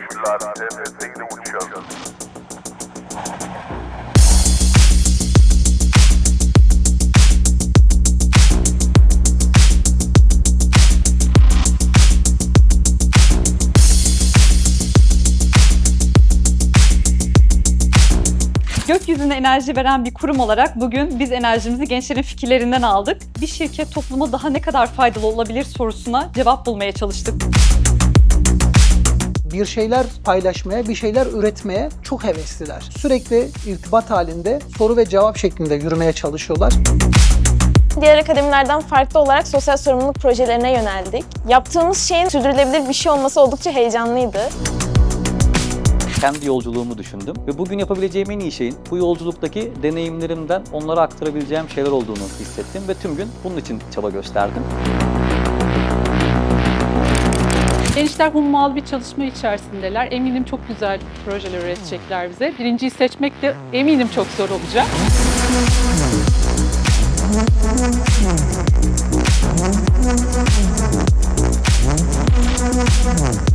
Yapmışlar nefesiyle. Gökyüzüne enerji veren bir kurum olarak bugün biz enerjimizi gençlerin fikirlerinden aldık. Bir şirket topluma daha ne kadar faydalı olabilir sorusuna cevap bulmaya çalıştık bir şeyler paylaşmaya, bir şeyler üretmeye çok hevesliler. Sürekli irtibat halinde soru ve cevap şeklinde yürümeye çalışıyorlar. Diğer akademilerden farklı olarak sosyal sorumluluk projelerine yöneldik. Yaptığımız şeyin sürdürülebilir bir şey olması oldukça heyecanlıydı. kendi yolculuğumu düşündüm ve bugün yapabileceğim en iyi şeyin bu yolculuktaki deneyimlerimden onlara aktarabileceğim şeyler olduğunu hissettim ve tüm gün bunun için çaba gösterdim. Gençler hummalı bir çalışma içerisindeler. Eminim çok güzel projeler üretecekler bize. Birinciyi seçmek de eminim çok zor olacak. Thank.